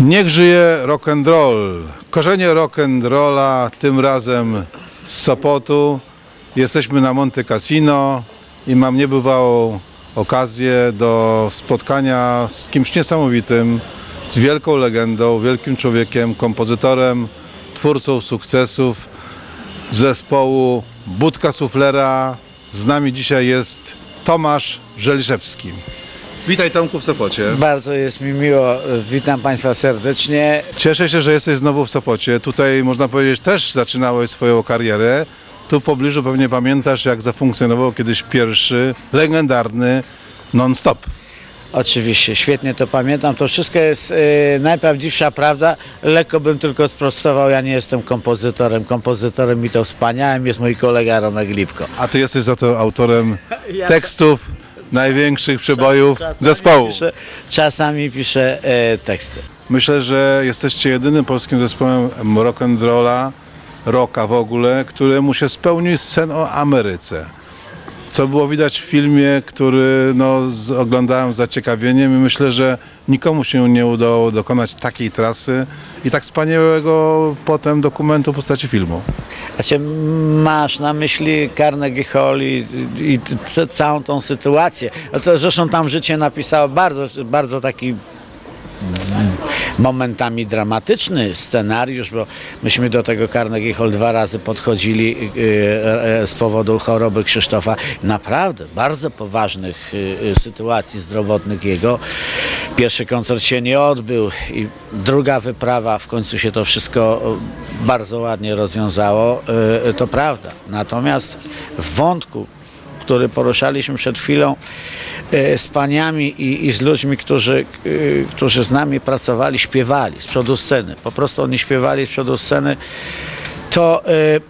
Niech żyje rock and roll. Korzenie rock and rolla tym razem z Sopotu. Jesteśmy na Monte Cassino i mam niebywałą okazję do spotkania z kimś niesamowitym, z wielką legendą, wielkim człowiekiem, kompozytorem, twórcą sukcesów zespołu Budka Suflera. Z nami dzisiaj jest Tomasz Żeliszewski. Witaj Tomku w Sopocie. Bardzo jest mi miło, witam Państwa serdecznie. Cieszę się, że jesteś znowu w Sopocie. Tutaj można powiedzieć też zaczynałeś swoją karierę. Tu w pobliżu pewnie pamiętasz jak zafunkcjonował kiedyś pierwszy, legendarny non-stop. Oczywiście, świetnie to pamiętam. To wszystko jest e, najprawdziwsza prawda. Lekko bym tylko sprostował, ja nie jestem kompozytorem. Kompozytorem i to wspaniałym jest mój kolega Romek Lipko. A ty jesteś za to autorem Ja- tekstów największych przebojów zespołu. Piszę, czasami piszę e, teksty. Myślę, że jesteście jedynym polskim zespołem rock'n'rolla, rocka w ogóle, któremu się spełnił sen o Ameryce. Co było widać w filmie, który no, oglądałem z zaciekawieniem i myślę, że nikomu się nie udało dokonać takiej trasy i tak wspaniałego potem dokumentu w postaci filmu. Znaczy, masz na myśli Carnegie Hall i, i c- całą tą sytuację. No to zresztą tam życie napisało bardzo, bardzo taki momentami dramatyczny scenariusz, bo myśmy do tego Carnegie Hall dwa razy podchodzili e, e, z powodu choroby Krzysztofa. Naprawdę bardzo poważnych e, sytuacji zdrowotnych jego. Pierwszy koncert się nie odbył i druga wyprawa, w końcu się to wszystko bardzo ładnie rozwiązało, to prawda. Natomiast w wątku który poruszaliśmy przed chwilą e, z paniami i, i z ludźmi, którzy, e, którzy z nami pracowali, śpiewali z przodu sceny. Po prostu oni śpiewali z przodu sceny. To, e,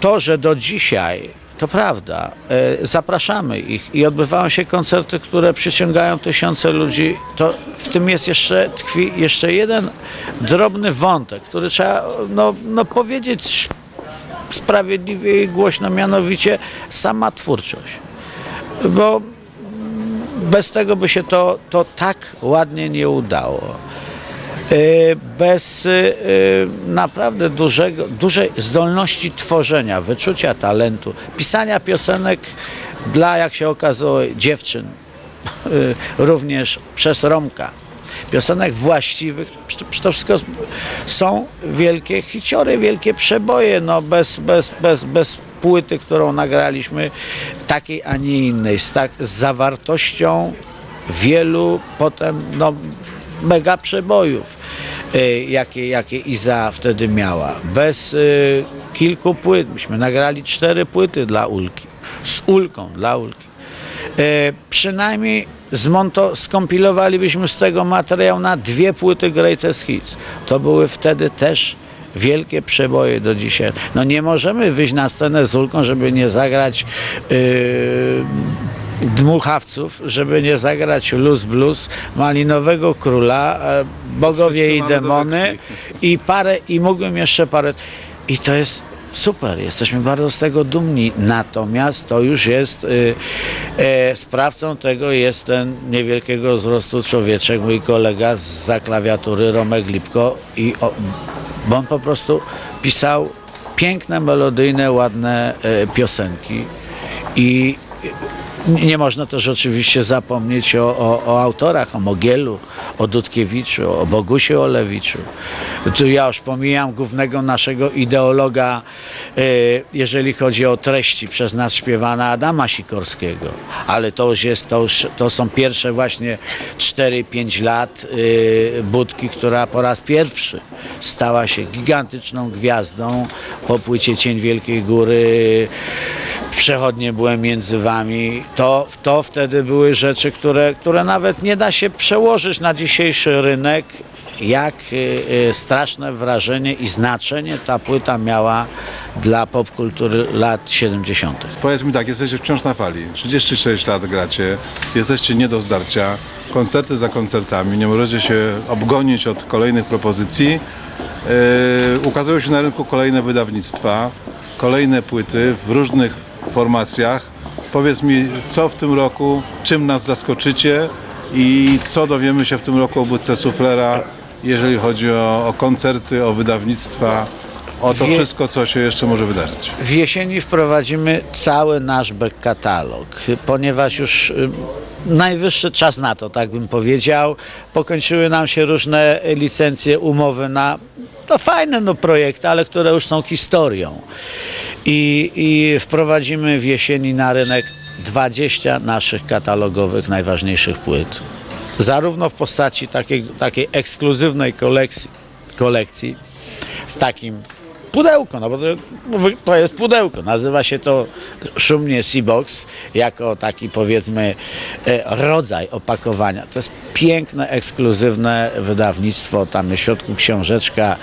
to że do dzisiaj, to prawda, zapraszamy ich i odbywają się koncerty, które przyciągają tysiące ludzi, to w tym jest jeszcze, tkwi jeszcze jeden drobny wątek, który trzeba no, no powiedzieć sprawiedliwie i głośno, mianowicie sama twórczość. Bo bez tego by się to, to tak ładnie nie udało. Y, Bez y, y, naprawdę dużego, dużej zdolności tworzenia, wyczucia talentu, pisania piosenek dla, jak się okazało, dziewczyn, również przez Romka. Piosenek właściwych, to wszystko są wielkie hiciory, wielkie przeboje, no bez, bez, bez, bez płyty, którą nagraliśmy, takiej, a nie innej, z, tak, z zawartością wielu potem no, mega przebojów, y, jakie, jakie Iza wtedy miała. Bez y, kilku płyt, myśmy nagrali cztery płyty dla Ulki, z Ulką dla Ulki. E, przynajmniej zmonto, skompilowalibyśmy z tego materiał na dwie płyty Greatest Hits. To były wtedy też wielkie przeboje do dzisiaj. No nie możemy wyjść na scenę z Ulką, żeby nie zagrać yy, dmuchawców, żeby nie zagrać Luz Blues, Malinowego Króla, e, Bogowie Wszyscy i Demony i parę, i mógłbym jeszcze parę. I to jest super, jesteśmy bardzo z tego dumni. Natomiast to już jest, y, e, sprawcą tego jest ten niewielkiego wzrostu człowieczek, mój kolega z klawiatury Romek Lipko i o, bo on po prostu pisał piękne, melodyjne, ładne e, piosenki i nie można też oczywiście zapomnieć o, o, o autorach, o Mogielu, o Dudkiewiczu, o Bogusiu Olewiczu. Tu ja już pomijam głównego naszego ideologa, e, jeżeli chodzi o treści przez nas śpiewana Adama Sikorskiego. Ale to już jest, to, już, to są pierwsze właśnie 4-5 lat e, Budki, która po raz pierwszy stała się gigantyczną gwiazdą po płycie Cień Wielkiej Góry przechodnie byłem między wami. To, to wtedy były rzeczy, które, które nawet nie da się przełożyć na dzisiejszy rynek, jak y, y, straszne wrażenie i znaczenie ta płyta miała dla popkultury lat 70. Powiedz mi tak, jesteście wciąż na fali. 36 lat gracie, jesteście nie do zdarcia, koncerty za koncertami, nie możecie się obgonić od kolejnych propozycji. Yy, ukazują się na rynku kolejne wydawnictwa. kolejne płyty w różnych formacjach. Powiedz mi, co w tym roku, czym nas zaskoczycie i co dowiemy się w tym roku o budce Suflera, jeżeli chodzi o, o koncerty, o wydawnictwa, o to Wie- wszystko, co się jeszcze może wydarzyć. W jesieni wprowadzimy cały nasz back katalog, ponieważ już y, najwyższy czas na to, tak bym powiedział. Pokończyły nam się różne licencje, umowy na no fajne no, projekty, ale które już są historią. I, I wprowadzimy w jesieni na rynek 20 naszych katalogowych najważniejszych płyt. Zarówno w postaci takiej, takiej ekskluzywnej kolekcji, kolekcji w takim pudełko, no bo to, jest pudełko. Nazywa się to szumnie Seabox, jako taki powiedzmy e, rodzaj opakowania. To jest piękne, ekskluzywne wydawnictwo, tam jest w środku książeczka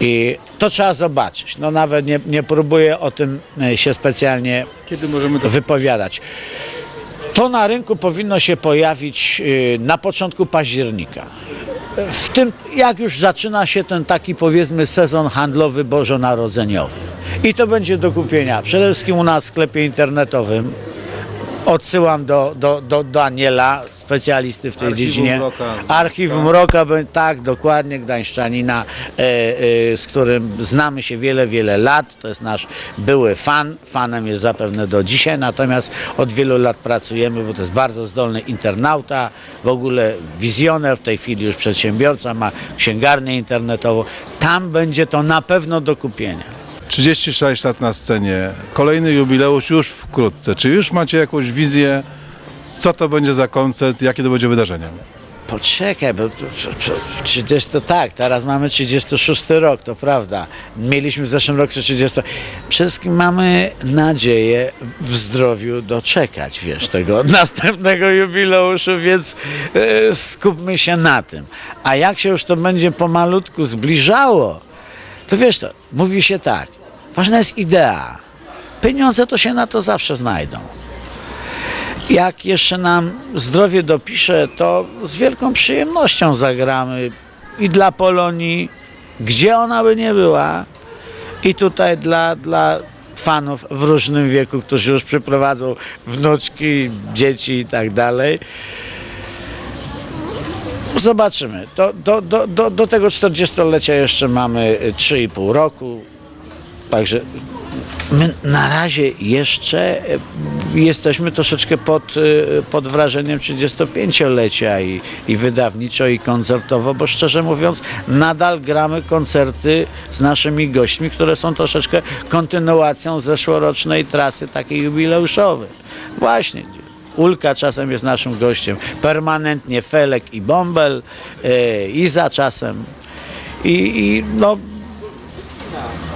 i to trzeba zobaczyć. No nawet nie, nie próbuję o tym e, się specjalnie Kiedy możemy to wypowiadać. To na rynku powinno się pojawić y, na początku października. W tym, jak już zaczyna się ten taki powiedzmy sezon handlowy bożonarodzeniowy. I to będzie do kupienia przede wszystkim u nas w sklepie internetowym. Odsyłam do, do, do Daniela, specjalisty w tej Archiwum dziedzinie. Mroka. Archiwum Mroka, bę- tak, dokładnie, Gdańszczanina, e, e, z którym znamy się wiele, wiele lat. To jest nasz były fan, fanem jest zapewne do dzisiaj, natomiast od wielu lat pracujemy, bo to jest bardzo zdolny internauta, w ogóle wizjoner, w tej chwili już przedsiębiorca, ma księgarnię internetową. Tam będzie to na pewno do kupienia. 36 lat na scenie, kolejny jubileusz już wkrótce. Czy już macie jakąś wizję, co to będzie za koncert, jakie to będzie wydarzenie? Poczekaj, bo to- to- to- 30 to tak, teraz mamy 36 rok, to prawda. Mieliśmy w zeszłym roku 30. Przede wszystkim mamy nadzieję w zdrowiu doczekać, wiesz, tego następnego jubileuszu, więc e, skupmy się na tym. A jak się już to będzie pomalutku zbliżało, to wiesz to, mówi się tak, ważna jest idea. Pieniądze to się na to zawsze znajdą. Jak jeszcze nam zdrowie dopisze, to z wielką przyjemnością zagramy i dla Polonii, gdzie ona by nie była, i tutaj dla, dla fanów w różnym wieku, którzy już przyprowadzą wnuczki, dzieci i tak dalej. Zobaczymy. Do, do, do, do, tego 40-lecia jeszcze mamy y, 3,5 roku. Także my na razie jeszcze e, jesteśmy troszeczkę pod, e, pod wrażeniem 35-lecia i, i wydawniczo, i koncertowo, bo szczerze mówiąc, nadal gramy koncerty z naszymi gośćmi, które są troszeczkę kontynuacją zeszłorocznej trasy takiej jubileuszowej. Właśnie. Ulka czasem jest naszym gościem, permanentnie Felek i Bąbel, e, Iza czasem. I, i no,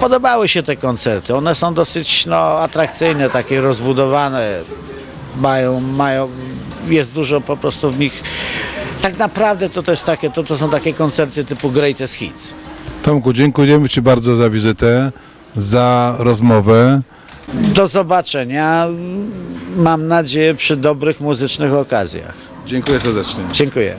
podobały się te koncerty. One są dosyć no, atrakcyjne, takie rozbudowane. Mają, mają, jest dużo po prostu w nich. Tak naprawdę to, to, jest takie, to, to są takie koncerty typu Greatest Hits. Tomku, dziękujemy Ci bardzo za wizytę, za rozmowę. Do zobaczenia, mam nadzieję, przy dobrych muzycznych okazjach. Dziękuję serdecznie. Dziękuję.